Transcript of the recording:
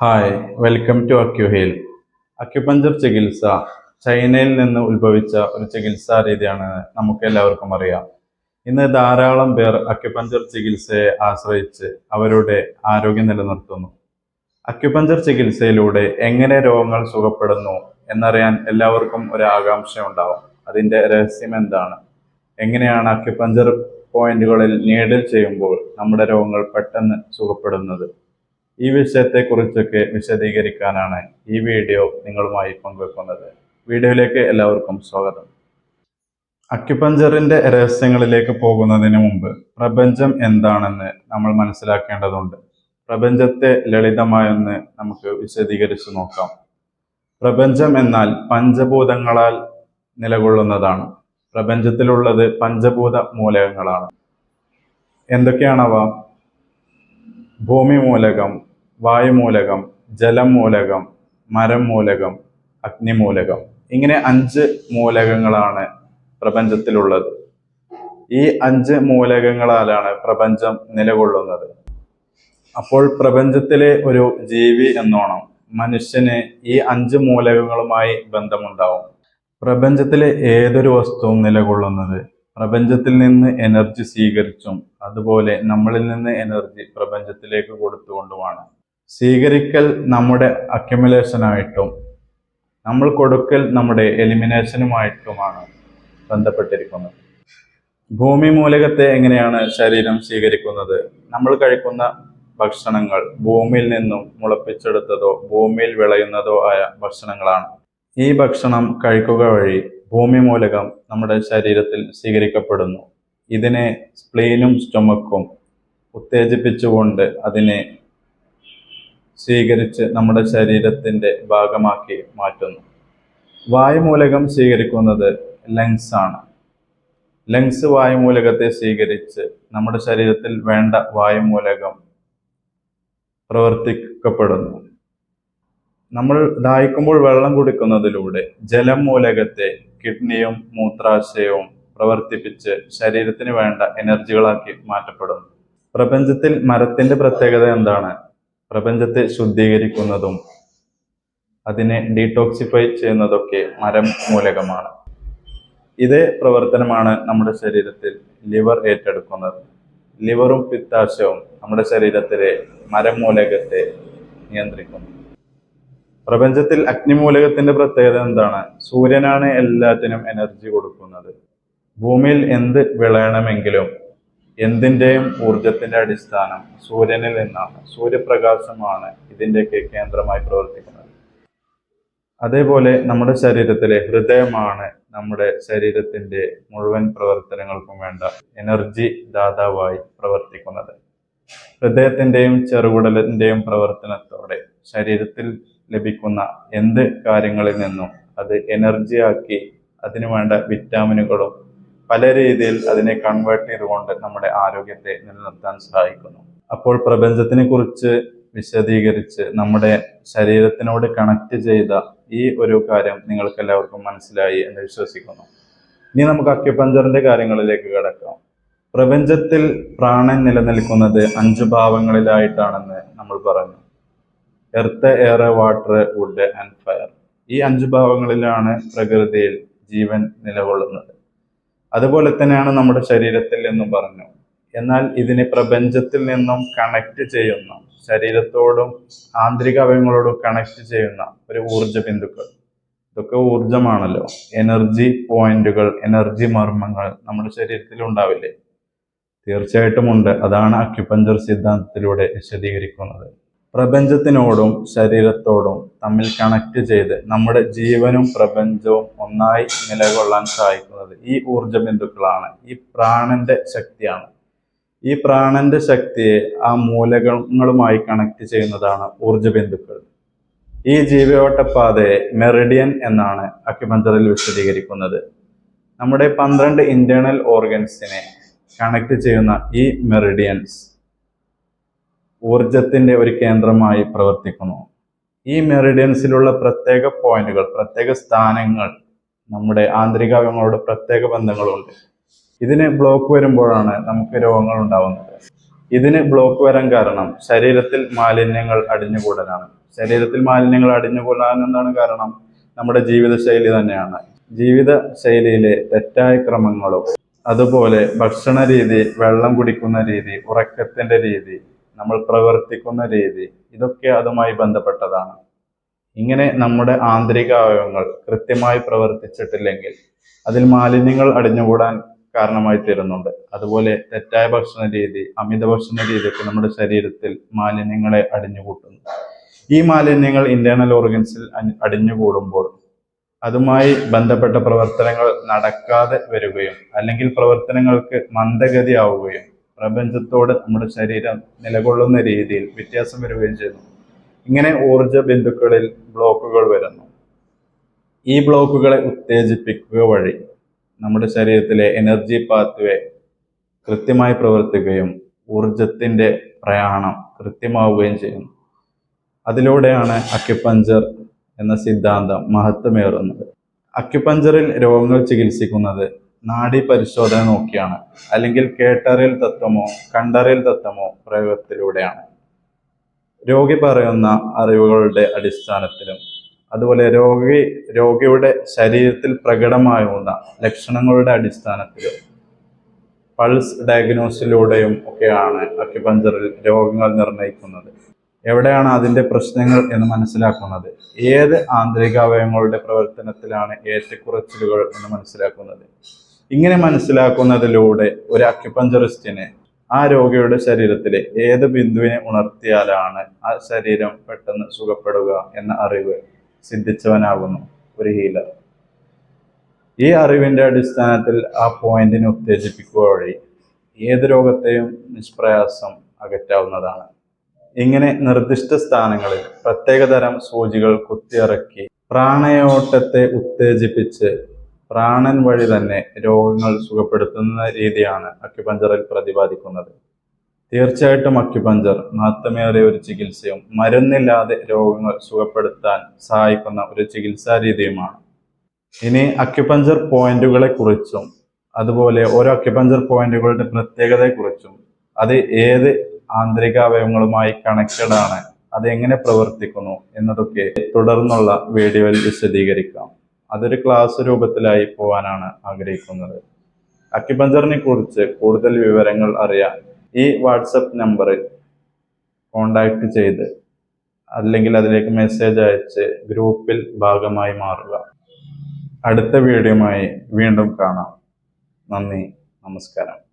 Hi welcome to Acuheal acupuncture ചികിത്സ ചൈനയിൽ നിന്ന് ഉത്ഭവിച്ച ഒരു ചികിത്സാ രീതിയാണ് നമുക്ക് എല്ലാവർക്കും അറിയാം. ഇന്ന് ധാരാളം പേർ അക്യുപഞ്ചർ ചികിത്സയെ ആശ്രയിച്ച് അവരുടെ ആരോഗ്യം നിലനിർത്തുന്നു. അക്യുപഞ്ചർ ചികിത്സയിലൂടെ എങ്ങനെ രോഗങ്ങൾ സുഖപ്പെടുന്നു എന്നറിയാൻ എല്ലാവർക്കും ഒരു ആകാംക്ഷ ഉണ്ടാവും അതിന്റെ രഹസ്യം എന്താണ്? എങ്ങനെയാണ് അക്യുപഞ്ചർ പോയിന്റുകളിൽ നീഡിൽ ചെയ്യുമ്പോൾ നമ്മുടെ രോഗങ്ങൾ പെട്ടെന്ന് സുഖപ്പെടുന്നത്? ഈ വിഷയത്തെക്കുറിച്ചൊക്കെ വിശദീകരിക്കാനാണ് ഈ വീഡിയോ നിങ്ങളുമായി പങ്കുവെക്കുന്നത്. വീഡിയോയിലേക്ക് എല്ലാവർക്കും സ്വാഗതം. അക്യുപഞ്ചറിന്റെ രഹസ്യങ്ങളിലേക്ക് പോകുന്നതിന് മുമ്പ് പ്രപഞ്ചം എന്താണെന്ന് നമ്മൾ മനസ്സിലാക്കേണ്ടതുണ്ട്. പ്രപഞ്ചത്തെ ലളിതമായൊന്ന് നമുക്ക് വിശദീകരിച്ചു നോക്കാം. പ്രപഞ്ചം എന്നാൽ പഞ്ചഭൂതങ്ങളാൽ നിലകൊള്ളുന്നതാണ്. പ്രപഞ്ചത്തിലുള്ളത് പഞ്ചഭൂത മൂലകങ്ങളാണ്. എന്തൊക്കെയാണവ? ഭൂമി മൂലകം വായുമൂലകം ജലം മൂലകം മരം മൂലകം അഗ്നിമൂലകം. ഇങ്ങനെ അഞ്ച് മൂലകങ്ങളാണ് പ്രപഞ്ചത്തിലുള്ളത്. ഈ അഞ്ച് മൂലകങ്ങളാലാണ് പ്രപഞ്ചം നിലകൊള്ളുന്നത്. അപ്പോൾ പ്രപഞ്ചത്തിലെ ഒരു ജീവി എന്നോണം മനുഷ്യന് ഈ അഞ്ച് മൂലകങ്ങളുമായി ബന്ധമുണ്ടാവും. പ്രപഞ്ചത്തിലെ ഏതൊരു വസ്തുവും നിലകൊള്ളുന്നത് പ്രപഞ്ചത്തിൽ നിന്ന് എനർജി സ്വീകരിച്ചും അതുപോലെ നമ്മളിൽ നിന്ന് എനർജി പ്രപഞ്ചത്തിലേക്ക് കൊടുത്തുകൊണ്ടുമാണ്. സ്വീകരിക്കൽ നമ്മുടെ അക്യുമുലേഷനായിട്ടും നമ്മൾ കൊടുക്കൽ നമ്മുടെ എലിമിനേഷനുമായിട്ടുമാണ് ബന്ധപ്പെട്ടിരിക്കുന്നത്. ഭൂമി മൂലകത്തെ എങ്ങനെയാണ് ശരീരം സ്വീകരിക്കുന്നത്? നമ്മൾ കഴിക്കുന്ന ഭക്ഷണങ്ങൾ ഭൂമിയിൽ നിന്നും മുളപ്പിച്ചെടുത്തതോ ഭൂമിയിൽ വിളയുന്നതോ ആയ ഭക്ഷണങ്ങളാണ്. ഈ ഭക്ഷണം കഴിക്കുക വഴി ഭൂമി മൂലകം നമ്മുടെ ശരീരത്തിൽ സ്വീകരിക്കപ്പെടുന്നു. ഇതിനെ സ്പ്ലീനും സ്റ്റൊമക്കും ഉത്തേജിപ്പിച്ചുകൊണ്ട് അതിനെ സ്വീകരിച്ച് നമ്മുടെ ശരീരത്തിന്റെ ഭാഗമാക്കി മാറ്റുന്നു. വായുമൂലകം സ്വീകരിക്കുന്നത് ലങ്സ് ആണ്. ലങ്സ് വായുമൂലകത്തെ സ്വീകരിച്ച് നമ്മുടെ ശരീരത്തിൽ വേണ്ട വായുമൂലകം പ്രവർത്തിക്കപ്പെടുന്നു. നമ്മൾ ദാഹിക്കുമ്പോൾ വെള്ളം കുടിക്കുന്നതിലൂടെ ജലം മൂലകത്തെ കിഡ്നിയും മൂത്രാശയവും പ്രവർത്തിപ്പിച്ച് ശരീരത്തിന് വേണ്ട എനർജികളാക്കി മാറ്റപ്പെടുന്നു. പ്രപഞ്ചത്തിൽ മരത്തിന്റെ പ്രത്യേകത എന്താണ്? പ്രപഞ്ചത്തെ ശുദ്ധീകരിക്കുന്നതും അതിനെ ഡീടോക്സിഫൈ ചെയ്യുന്നതൊക്കെ മരം മൂലകമാണ്. ഇതേ പ്രവർത്തനമാണ് നമ്മുടെ ശരീരത്തിൽ ലിവർ ഏറ്റെടുക്കുന്നത്. ലിവറും പിത്താശയവും നമ്മുടെ ശരീരത്തിലെ മരം മൂലകത്തെ നിയന്ത്രിക്കുന്നു. പ്രപഞ്ചത്തിൽ അഗ്നിമൂലകത്തിന്റെ പ്രത്യേകത എന്താണ്? സൂര്യനാണ് എല്ലാത്തിനും എനർജി കൊടുക്കുന്നത്. ഭൂമിയിൽ എന്ത് വിളയണമെങ്കിലും എന്തിന്റെയും ഊർജത്തിന്റെ അടിസ്ഥാനം സൂര്യനിൽ നിന്നാണ്. സൂര്യപ്രകാശമാണ് ഇതിന്റെയൊക്കെ കേന്ദ്രമായി പ്രവർത്തിക്കുന്നത്. അതേപോലെ നമ്മുടെ ശരീരത്തിലെ ഹൃദയമാണ് നമ്മുടെ ശരീരത്തിന്റെ മുഴുവൻ പ്രവർത്തനങ്ങൾക്കും വേണ്ട എനർജി ദാതാവായി പ്രവർത്തിക്കുന്നത്. ഹൃദയത്തിന്റെയും ചെറുകുടലിന്റെയും പ്രവർത്തനത്തോടെ ശരീരത്തിൽ ലഭിക്കുന്ന എന്ത് കാര്യങ്ങളിൽ നിന്നും അത് എനർജിയാക്കി അതിനു വേണ്ട വിറ്റാമിനുകളും പല രീതിയിൽ അതിനെ കൺവേർട്ട് ചെയ്തുകൊണ്ട് നമ്മുടെ ആരോഗ്യത്തെ നിലനിർത്താൻ സഹായിക്കുന്നു. അപ്പോൾ പ്രപഞ്ചത്തിനെ കുറിച്ച് വിശദീകരിച്ച് നമ്മുടെ ശരീരത്തിനോട് കണക്ട് ചെയ്ത ഈ ഒരു കാര്യം നിങ്ങൾക്ക് എല്ലാവർക്കും മനസ്സിലായി എന്ന് വിശ്വസിക്കുന്നു. ഇനി നമുക്ക് അക്യുപഞ്ചറിന്റെ കാര്യങ്ങളിലേക്ക് കിടക്കാം. പ്രപഞ്ചത്തിൽ പ്രാണൻ നിലനിൽക്കുന്നത് അഞ്ചു ഭാവങ്ങളിലായിട്ടാണെന്ന് നമ്മൾ പറഞ്ഞു. Earth air water wood and fire ഈ അഞ്ച് ഭാവങ്ങളിലാണ് പ്രകൃതിയിൽ ജീവൻ നിലകൊള്ളുന്നത്. അതുപോലെ തന്നെയാണ് നമ്മുടെ ശരീരത്തിൽ എന്നും പറഞ്ഞു. എന്നാൽ ഇതിനെ പ്രപഞ്ചത്തിൽ നിന്നും കണക്ട് ചെയ്യുന്ന ശരീരത്തോടും ആന്തരിക അവയവങ്ങളോടും കണക്ട് ചെയ്യുന്ന ഒരു ഊർജ ബിന്ദുക്കൾ. ഇതൊക്കെ ഊർജമാണല്ലോ എനർജി പോയിന്റുകൾ എനർജി മർമ്മങ്ങൾ നമ്മുടെ ശരീരത്തിൽ ഉണ്ടാവില്ലേ? തീർച്ചയായിട്ടും ഉണ്ട്. അതാണ് അക്യുപഞ്ചർ സിദ്ധാന്തത്തിലൂടെ വിശദീകരിക്കുന്നത്. പ്രപഞ്ചത്തിനോടും ശരീരത്തോടും തമ്മിൽ കണക്ട് ചെയ്ത് നമ്മുടെ ജീവനും പ്രപഞ്ചവും ഒന്നായി നിലകൊള്ളാൻ സഹായിക്കുന്നത് ഈ ഊർജ ബിന്ദുക്കളാണ് ഈ പ്രാണന്റെ ശക്തിയാണ്. ഈ പ്രാണന്റെ ശക്തിയെ ആ മൂലകങ്ങളുമായി കണക്ട് ചെയ്യുന്നതാണ് ഊർജ ബിന്ദുക്കൾ ഈ ജീവയോട്ടപ്പാതയെ മെറിഡിയൻ എന്നാണ് അക്യുപഞ്ചറിൽ വിശദീകരിക്കുന്നത്. നമ്മുടെ പന്ത്രണ്ട് ഇന്റേണൽ ഓർഗൻസിനെ കണക്ട് ചെയ്യുന്ന ഈ മെറിഡിയൻസ് ഊർജത്തിന്റെ ഒരു കേന്ദ്രമായി പ്രവർത്തിക്കുന്നു. ഈ മെറിഡിയൻസിലുള്ള പ്രത്യേക പോയിന്റുകൾ പ്രത്യേക സ്ഥാനങ്ങൾ നമ്മുടെ ആന്തരിക അവയവങ്ങളോട് പ്രത്യേക ബന്ധങ്ങളുണ്ട്. ഇതിന് ബ്ലോക്ക് വരുമ്പോഴാണ് നമുക്ക് രോഗങ്ങൾ ഉണ്ടാവുന്നത്. ഇതിന് ബ്ലോക്ക് വരാൻ കാരണം ശരീരത്തിൽ മാലിന്യങ്ങൾ അടിഞ്ഞുകൂടലാണ് ശരീരത്തിൽ മാലിന്യങ്ങൾ അടിഞ്ഞുകൂടാൻ എന്താണ് കാരണം? നമ്മുടെ ജീവിതശൈലി തന്നെയാണ്. ജീവിത ശൈലിയിലെ തെറ്റായ ക്രമങ്ങളും അതുപോലെ ഭക്ഷണ രീതി വെള്ളം കുടിക്കുന്ന രീതി ഉറക്കത്തിന്റെ രീതി നമ്മൾ പ്രവർത്തിക്കുന്ന രീതി ഇതൊക്കെ അതുമായി ബന്ധപ്പെട്ടതാണ്. ഇങ്ങനെ നമ്മുടെ ആന്തരിക അവയവങ്ങൾ കൃത്യമായി പ്രവർത്തിച്ചിട്ടില്ലെങ്കിൽ അതിൽ മാലിന്യങ്ങൾ അടിഞ്ഞുകൂടാൻ കാരണമായി തീരുന്നുണ്ട്. അതുപോലെ തെറ്റായ ഭക്ഷണ രീതി അമിത ഭക്ഷണ രീതിയൊക്കെ നമ്മുടെ ശരീരത്തിൽ മാലിന്യങ്ങളെ അടിഞ്ഞുകൂട്ടുന്നു. ഈ മാലിന്യങ്ങൾ ഇന്റേണൽ ഓർഗൻസിൽ അടിഞ്ഞുകൂടുമ്പോൾ അതുമായി ബന്ധപ്പെട്ട പ്രവർത്തനങ്ങൾ നടക്കാതെ വരികയും അല്ലെങ്കിൽ പ്രവർത്തനങ്ങൾക്ക് മന്ദഗതിയാവുകയും പ്രപഞ്ചത്തോട് നമ്മുടെ ശരീരം നിലകൊള്ളുന്ന രീതിയിൽ വ്യത്യാസം വരികയും ചെയ്യുന്നു. ഇങ്ങനെ ഊർജ ബിന്ദുക്കളിൽ ബ്ലോക്കുകൾ വരുന്നു. ഈ ബ്ലോക്കുകളെ ഉത്തേജിപ്പിക്കുക വഴി നമ്മുടെ ശരീരത്തിലെ എനർജി പാത്വേ കൃത്യമായി പ്രവർത്തിക്കുകയും ഊർജത്തിന്റെ പ്രയാണം കൃത്യമാവുകയും ചെയ്യുന്നു. അതിലൂടെയാണ് അക്യുപഞ്ചർ എന്ന സിദ്ധാന്തം മഹത്വമേറുന്നത്. അക്യുപഞ്ചറിൽ രോഗങ്ങൾ ചികിത്സിക്കുന്നത് നാഡി പരിശോധന നോക്കിയാണ്. അല്ലെങ്കിൽ കേട്ടറിയൽ തത്വമോ കണ്ടറിയൽ തത്വമോ പ്രയോഗത്തിലൂടെയാണ്. രോഗി പറയുന്ന അറിവുകളുടെ അടിസ്ഥാനത്തിലും അതുപോലെ രോഗി രോഗിയുടെ ശരീരത്തിൽ പ്രകടമാകുന്ന ലക്ഷണങ്ങളുടെ അടിസ്ഥാനത്തിലും പൾസ് ഡയഗ്നോസിലൂടെയും ഒക്കെയാണ് അക്യുപഞ്ചറിൽ രോഗങ്ങൾ നിർണയിക്കുന്നത് എവിടെയാണ് അതിന്റെ പ്രശ്നങ്ങൾ എന്ന് മനസ്സിലാക്കുന്നത്? ഏത് ആന്തരികാവയവങ്ങളുടെ പ്രവർത്തനത്തിലാണ് ഏറ്റക്കുറച്ചിലുകൾ എന്ന് മനസ്സിലാക്കുന്നത്? ഇങ്ങനെ മനസ്സിലാക്കുന്നതിലൂടെ ഒരു അക്യുപഞ്ചറിസ്റ്റിന് ആ രോഗിയുടെ ശരീരത്തിലെ ഏത് ബിന്ദുവിനെ ഉണർത്തിയാലാണ് ആ ശരീരം പെട്ടെന്ന് സുഖപ്പെടുക എന്ന അറിവ് സിദ്ധിച്ചവനാകുന്നു ഒരു ഹീലർ ഈ അറിവിന്റെ അടിസ്ഥാനത്തിൽ ആ പോയിന്റിനെ ഉത്തേജിപ്പിക്കുക വഴി ഏത് രോഗത്തെയും നിഷ്പ്രയാസം അകറ്റാവുന്നതാണ്. ഇങ്ങനെ നിർദ്ദിഷ്ട സ്ഥാനങ്ങളിൽ പ്രത്യേകതരം സൂചികൾ കുത്തിയിറക്കി പ്രാണയോട്ടത്തെ ഉത്തേജിപ്പിച്ച് പ്രാണൻ വഴി തന്നെ രോഗങ്ങൾ സുഖപ്പെടുത്തുന്ന രീതിയാണ് അക്യുപഞ്ചറിൽ പ്രതിപാദിക്കുന്നത്. തീർച്ചയായിട്ടും അക്യുപഞ്ചർ മഹത്വമേറിയ ഒരു ചികിത്സയും മരുന്നില്ലാതെ രോഗങ്ങൾ സുഖപ്പെടുത്താൻ സഹായിക്കുന്ന ഒരു ചികിത്സാ രീതിയുമാണ്. ഇനി അക്യുപഞ്ചർ പോയിന്റുകളെ കുറിച്ചും അതുപോലെ ഓരോ അക്യുപഞ്ചർ പോയിന്റുകളുടെ പ്രത്യേകതയെക്കുറിച്ചും അത് ഏത് ആന്തരിക അവയവങ്ങളുമായി കണക്റ്റഡ് ആണ് അത് എങ്ങനെ പ്രവർത്തിക്കുന്നു എന്നതൊക്കെ തുടർന്നുള്ള വീഡിയോയിൽ വിശദീകരിക്കാം. അതൊരു ക്ലാസ് രൂപത്തിലായി പോവാനാണ് ആഗ്രഹിക്കുന്നത്. അക്യുപഞ്ചറിനെ കുറിച്ച് കൂടുതൽ വിവരങ്ങൾ അറിയാൻ ഈ വാട്സപ്പ് നമ്പറിൽ കോണ്ടാക്ട് ചെയ്ത് അല്ലെങ്കിൽ അതിലേക്ക് മെസ്സേജ് അയച്ച് ഗ്രൂപ്പിൽ ഭാഗമായി മാറുക. അടുത്ത വീഡിയോയുമായി വീണ്ടും കാണാം. നന്ദി. നമസ്കാരം.